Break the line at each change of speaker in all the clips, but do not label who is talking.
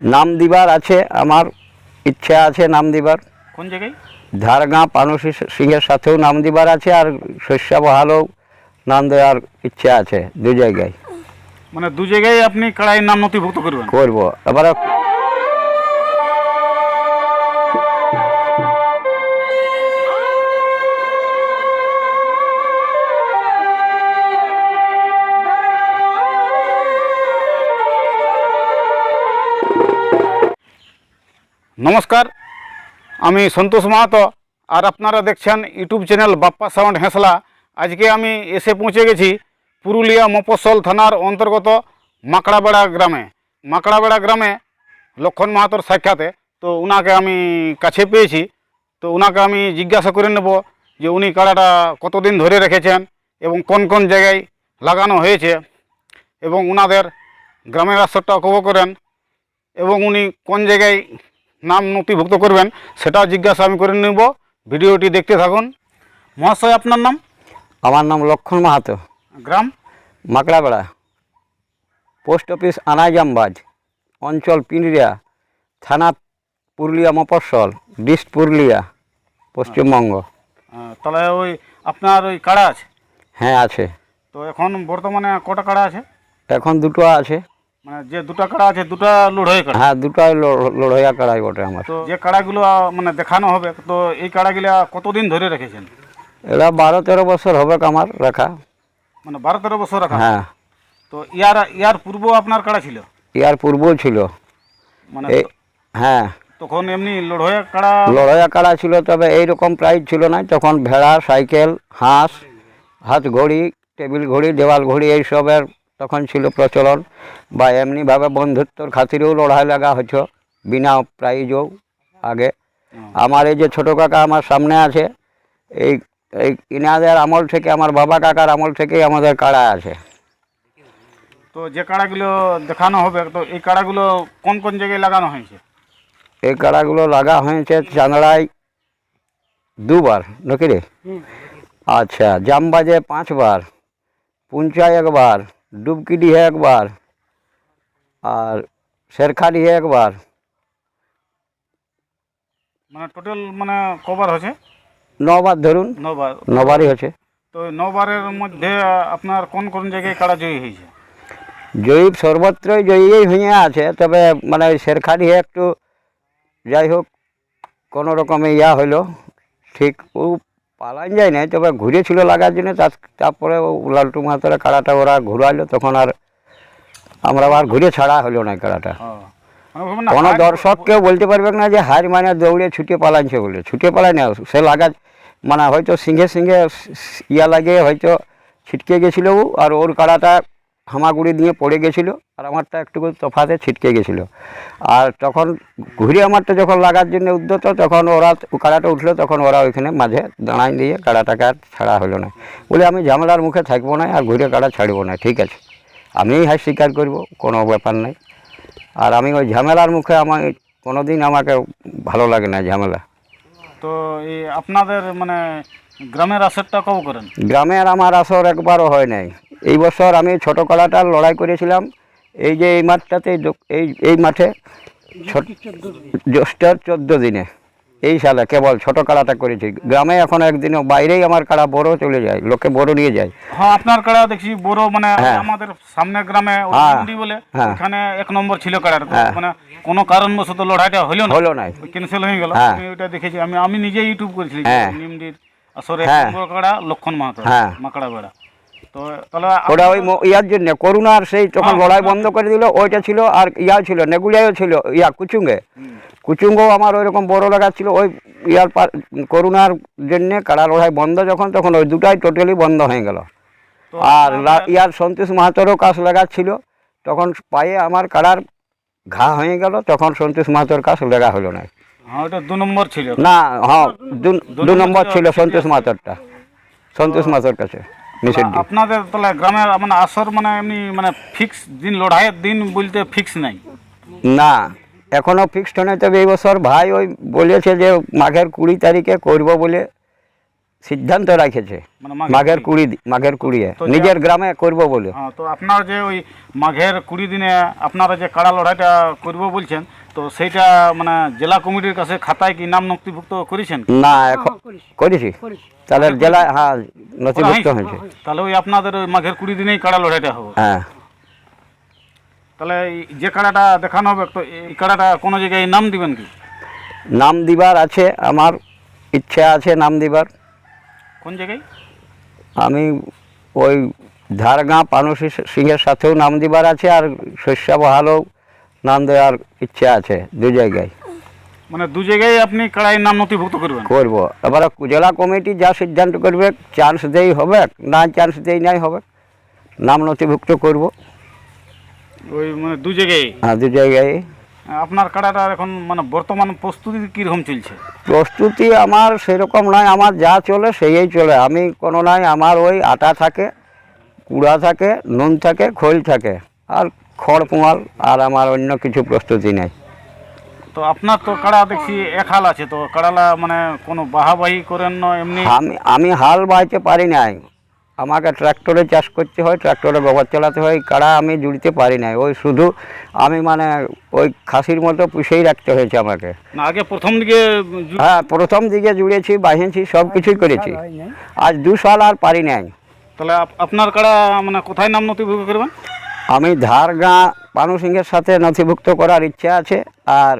নাম দিবার আছে আমার ইচ্ছা আছে নাম দিবার।
কোন জায়গায়?
ধারগাঁ পানসী সিংহের সাথেও নাম দিবার আছে আর শস্য বহালও নাম দেওয়ার ইচ্ছা আছে দু জায়গায়।
মানে দু জায়গায় আপনি কড়াই নাম নথিভুক্ত করবেন?
করব। এবারে
নমস্কার, আমি সন্তোষ মাহাতো। আর আপনারা দেখছেন YouTube channel Bappa sound Hensla. আজকে আমি এসে পৌঁছে গেছি পুরুলিয়া মফস্বল থানার অন্তর্গত মাকড়াবেড়া গ্রামে। মাকড়াবেড়া গ্রামে লক্ষণ মাহাতোর সাক্ষাতে তো উনাকে আমি কাছে পেয়েছি। তো উনাকে আমি জিজ্ঞাসা করে নেব যে উনি কাড়াটা কতদিন ধরে রেখেছেন এবং কোন কোন জায়গায় লাগানো হয়েছে এবং উনাদের গ্রামের আসরটা কবর করেন এবং উনি কোন জায়গায় নাম নথিভুক্ত করবেন সেটাও জিজ্ঞাসা আমি করে নেব। ভিডিওটি দেখতে থাকুন। মহাশয় আপনার নাম?
আমার নাম লক্ষণ মাহাতো।
গ্রাম?
মাকড়াবেড়া পোস্ট অফিস আনাইজামবাজ অঞ্চল পিন্ডিয়া থানা পুরুলিয়া মফস্বল ডিস্ট পুরুলিয়া পশ্চিমবঙ্গ।
আহ, তাহলে ওই আপনার ওই কাড়া আছে?
হ্যাঁ আছে।
তো এখন বর্তমানে কটা কাড়া আছে?
এখন দুটো আছে।
মানে যে দুটো কাড়া আছে দুটা লড়াই কাড়া
হ্যাঁ লড়াইয়া কড়াই বটে আমার।
তো যে কাড়াগুলো মানে দেখানো হবে তো এই কাড়াগুলো কতদিন ধরে রেখেছেন?
এরা বারো তেরো বছর হবে আমার রাখা।
মানে বারো তেরো বছর রাখা?
হ্যাঁ।
তো ইয়ার ইয়ার পূর্ব আপনার কাড়া ছিল?
ইয়ার পূর্বও ছিল।
মানে
হ্যাঁ।
তখন এমনি কাড়া
লড়াইয়া কাড়া ছিল তবে এইরকম প্রাইজ ছিল না। তখন ভেড়া সাইকেল হাঁস হাত ঘড়ি টেবিল ঘড়ি দেওয়াল ঘড়ি এইসবের তখন ছিল প্রচলন। বা এমনিভাবে বন্ধুত্বর খাতিরেও লড়াই লাগা হতো বিনা প্রাইজও আগে। আমার এই যে ছোটো কাকা আমার সামনে আছে এই এই ইনাদের আমল থেকে আমার বাবা কাকার আমল থেকেই আমাদের কাড়া আছে।
তো যে কাড়াগুলো দেখানো হবে তো এই কাড়াগুলো কোন কোন জায়গায় লাগানো হয়েছে?
এই কাড়াগুলো লাগা হয়েছে চাঁদড়ায় দুবার নাকি রে? আচ্ছা জামবাজে পাঁচবার পুঞ্চায় একবার ডুবকিডিহে একবার আর শেরখাডিহে একবার।
মানে টোটাল মানে কভার হয়েছে?
নবার ধরুন
নবার।
নবারই হচ্ছে
তো নবারের মধ্যে আপনার কোন কোন জায়গায় কাড়া জয়ী হয়েছে?
জয়ীব সর্বত্রই জয়ীই হয়ে আছে তবে মানে ওই শেরখাডিহে একটু যাই হোক কোনো রকমে ইয়া হইল ঠিক পালান যায় না তবে ঘুরেছিল লাগার জন্য তার- তারপরে ও লালটু মাহাতরা কাড়াটা ওরা ঘুরাইলো তখন আর আমরা আর ঘুরে ছাড়া হলো না কাড়াটা। কোনো দর্শক কেউ বলতে পারবে না যে হার মানে দৌড়ে ছুটে পালাইছে বলে। ছুটে পালাই না সে লাগা মানে হয়তো সিংহে সিংহে ইয়া লাগে হয়তো ছিটকে গেছিল আর ওর কাড়াটা হামাগুড়ি দিয়ে পড়ে গেছিল আর আমারটা একটু তফাতে ছিটকে গেছিল। আর তখন ঘুরে আমারটা যখন লাগার জন্য উদ্যত তখন ওরা কাড়াটা উঠল তখন ওরা ওইখানে মাঝে দাঁড়াই দিয়ে কাড়াটাকে আর ছাড়া হলো না। বলে আমি ঝামেলার মুখে থাকব না আর ঘুরে কাড়া ছাড়বো না ঠিক আছে। আমিই হাই স্বীকার করব কোনো ব্যাপার নাই। আর আমি ওই ঝামেলার মুখে আমার কোনো দিন আমাকে ভালো লাগে না ঝামেলা।
তো এই আপনাদের মানে গ্রামের আসরটা কব করেন?
গ্রামের আমার আসর একবারও হয় নাই। এই বছর আমি ছোটো কলাটার লড়াই করেছিলাম এই যে এই মাঠটাতে এই এই মাঠে ছোট জ্যৈষ্ঠের চোদ্দ দিনে এই সালে কেবল ছোট কাড়াটা করেছি গ্রামে এখন একদিনও বাইরেই আমার কাড়া বড় চলে যায় লোকে বড় নিয়ে যায়
হ্যাঁ আপনার কাড়া দেখছি বড় মানে
হ্যাঁ।
আমাদের সামনে গ্রামে
হ্যাঁ।
বলে
হ্যাঁ।
ওখানে এক নম্বর ছিল কাড়ার
হ্যাঁ।
মানে কোনো কারণবশত লড়াইটা হলো না
হলো নাই
ক্যান্সেল হয়ে গেল
হ্যাঁ।
আমি ওটা দেখেছি আমি আমি নিজে ইউটিউব
হ্যাঁ।
নিমডির আসরে
হ্যাঁ।
কাড়া লক্ষণ মাহাতো
হ্যাঁ।
মাকড়া বেড়া
ওটা ওই ইয়ার জন্য করুণার সেই তখন
হ্যাঁ,
লড়াই বন্ধ করে দিল ওইটা ছিল আর ইয়া ছিল নেগুলিয়াও ছিল ইয়া কুচুঙ্গে। কুচুঙ্গ আমার ওইরকম বড় লাগা ছিল ওই ইয়ার করুণার জন্য কাড়া লড়াই বন্ধ যখন তখন ওই দুটাই টোটালি বন্ধ হয়ে গেল। আর ইয়ার সন্তোষ মাহাতোরও কাজ লাগাচ্ছিল তখন পায়ে আমার কাড়ার ঘা হয়ে গেল তখন সন্তোষ মাহাতোর কাজ লাগা হলো না।
হ্যাঁ দু নম্বর ছিল।
না হ্যাঁ দু- নম্বর ছিল সন্তোষ মাহাতোরটা সন্তোষ মাহাতোর কাছে।
আপনাদের তাহলে গ্রামের মানে আসর মানে এমনি মানে ফিক্স দিন লড়াইয়ের দিন বলতে ফিক্স নাই?
না এখনও ফিক্সড হয় তবে এই বছর ভাই ওই বলেছে যে মাঘের কুড়ি তারিখে করব বলে সিদ্ধান্ত রেখেছে।
মানে
মাঘের কুড়ি। মাঘের কুড়িয়ে। নিজের গ্রামে করব বলে।
হ্যাঁ, তো আপনার যে ওই মাঘের কুড়ি দিনে আপনারা যে কাড়া লড়াইটা করব বলছেন তো সেইটা মানে জেলা কমিটির কাছে খাতায় কি নাম নথিভুক্ত করেছেন?
না এখন করেছি। তাহলে জেলা হ্যাঁ নথিভুক্ত হয়েছে।
তাহলে ওই আপনাদের ওই মাঘের কুড়ি দিনেই কাড়া লড়াইটা হবে।
হ্যাঁ।
তাহলে যে কাড়াটা দেখানো হবে তো এই কাড়াটা কোনো জায়গায় নাম দিবেন কি?
নাম দিবার আছে আমার ইচ্ছা আছে নাম দিবার।
কোন জায়গায়?
আমি ওই ধারগাঁ পানুসি সিংহের সাথেও নাম দিবার আছে আর শস্য বহালও নাম দেওয়ার ইচ্ছা আছে দু জায়গায়।
মানে দু জায়গায় আপনি কাড়াইয়ের নাম নথিভুক্ত করবেন?
করব। এবার জেলা কমিটি যা সিদ্ধান্ত করবে চান্স দেই হবে না চান্স দেই নাই হবে নাম নথিভুক্ত করব।
ওই মানে দু জায়গায়?
হ্যাঁ দু জায়গায়।
আপনার কাড়াটা এখন মানে বর্তমান প্রস্তুতি কীরকম চলছে?
প্রস্তুতি আমার সেরকম নয় আমার যা চলে সেই চলে। আমি কোনো নাই আমার ওই আটা থাকে কুড়া থাকে নুন থাকে খোল থাকে। আর খড় পোঙাল আর আমার অন্য কিছু প্রস্তুতি নেই।
তো আপনার তো কাড়া দেখছি এক হাল আছে তো কাড়ালা মানে কোনো বাহাবাহি করেন না এমনি?
আমি আমি হাল বাইতে পারি নাই। আমাকে ট্র্যাক্টরে চাষ করতে হয় ট্র্যাক্টরে ব্যবহার চালাতে হয় কাড়া আমি জুড়তে পারি নাই। ওই শুধু আমি মানে ওই খাসির মতো পুষেই রাখতে হয়েছে আমাকে।
না আগে প্রথম দিকে
হ্যাঁ প্রথম দিকে জুড়েছি বাহিয়েছি সব কিছুই করেছি। আজ দু সাল আর পারি নাই।
তাহলে আপনার কাড়া মানে কোথায় নাম নথিভুক্ত করবেন?
আমি ধারগাঁ পানু সিংহের সাথে নথিভুক্ত করার ইচ্ছা আছে আর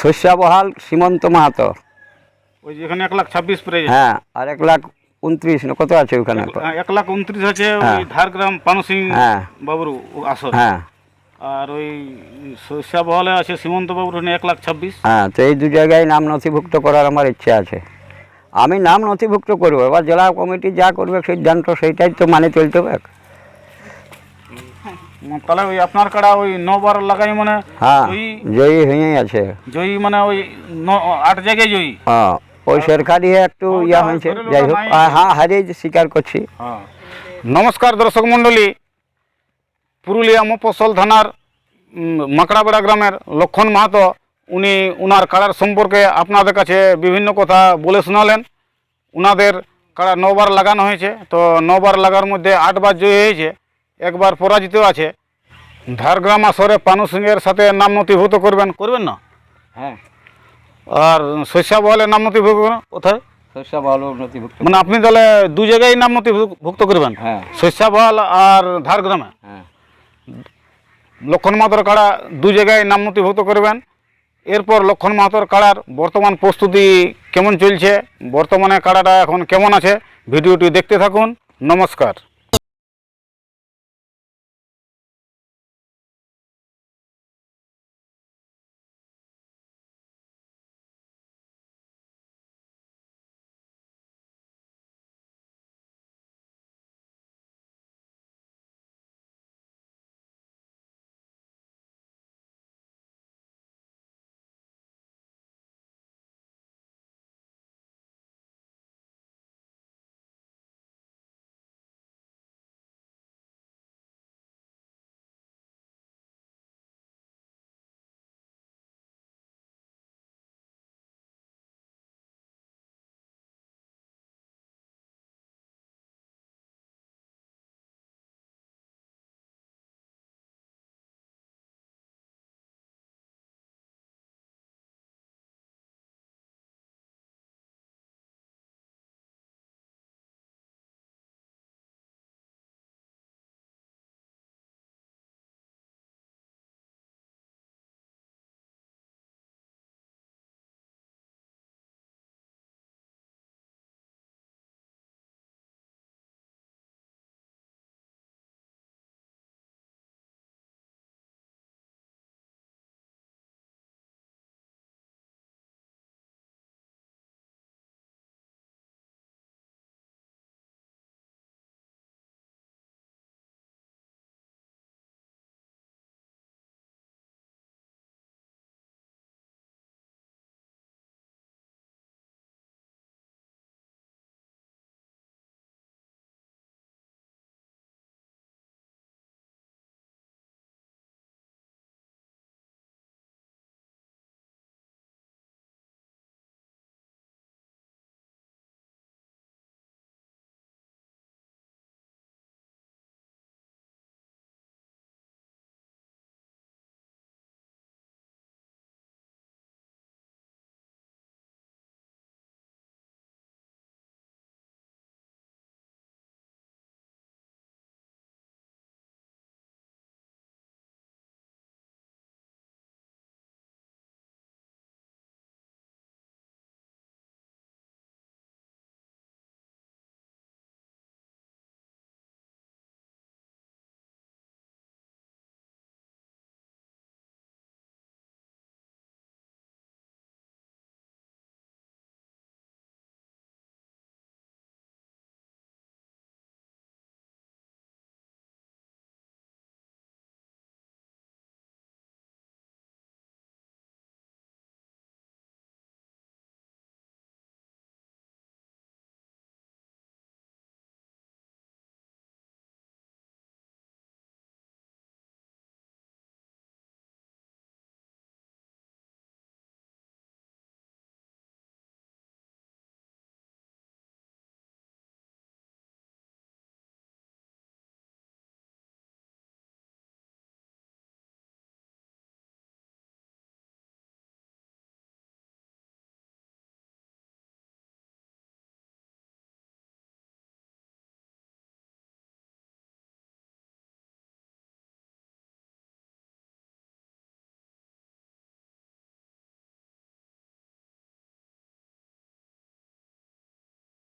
শস্যাবহাল সীমন্ত মাহাতো।
ওই যেখানে এক লাখ ছাব্বিশ প্রাইজ
হ্যাঁ আর এক লাখ উনত্রিশ কত আছে ওখানে?
এক লাখ উনত্রিশ আছে ওই
হ্যাঁ।
ঝাড়গ্রাম পানু সিং
হ্যাঁ।
বাবুর আসর।
হ্যাঁ।
আর ওই শস্যা বহলে আছে সীমন্ত বাবুর এক লাখ ছাব্বিশ।
হ্যাঁ তো এই দু জায়গায় নাম নথিভুক্ত করার আমার ইচ্ছা আছে। আমি নাম নথিভুক্ত করব এবার জেলা কমিটি যা করবে সিদ্ধান্ত সেইটাই তো মানে চলতে হবে।
তাহলে ওই আপনার কাড়া ওই নবার লাগাই মানে
হ্যাঁ জয়ী হয়েই আছে।
জয়ী মানে ওই আট জায়গায় জয়ী?
হ্যাঁ ওই দিয়ে একটু ইয়া হয়েছে। যাই হোক। হ্যাঁ হারিয়ে স্বীকার করছি।
হ্যাঁ। নমস্কার দর্শক মণ্ডলী। পুরুলিয়া মফসল থানার মাকড়াবেড়া গ্রামের লক্ষণ মাহাতো। উনি উনার কাড়ার সম্পর্কে আপনাদের কাছে বিভিন্ন কথা বলে শোনালেন। উনাদের কাড়া নবার লাগানো হয়েছে। তো নবার লাগার মধ্যে আটবার জয়ী হয়েছে। একবার পরাজিত আছে। ঝাড়গ্রাম আসরে পানু সিংয়ের সাথে নাম নথিভুক্ত করবেন। করবেন না?
হ্যাঁ।
আর শস্যা বহলের নাম নথিভুক্ত করবেন? কোথায়?
শস্যা ভালো নথিভুক্ত
মানে আপনি তাহলে দু জায়গায় নাম নথিভুক্ত করবেন?
হ্যাঁ।
শস্যাবহাল আর ঝাড়গ্রামে?
হ্যাঁ।
লক্ষণ মাতর কাড়া দু জায়গায় নাম নথিভুক্ত করবেন। এরপর লক্ষণ মাতর কাড়ার বর্তমান প্রস্তুতি কেমন চলছে? বর্তমানে কাড়াটা এখন কেমন আছে? ভিডিওটি দেখতে থাকুন। নমস্কার।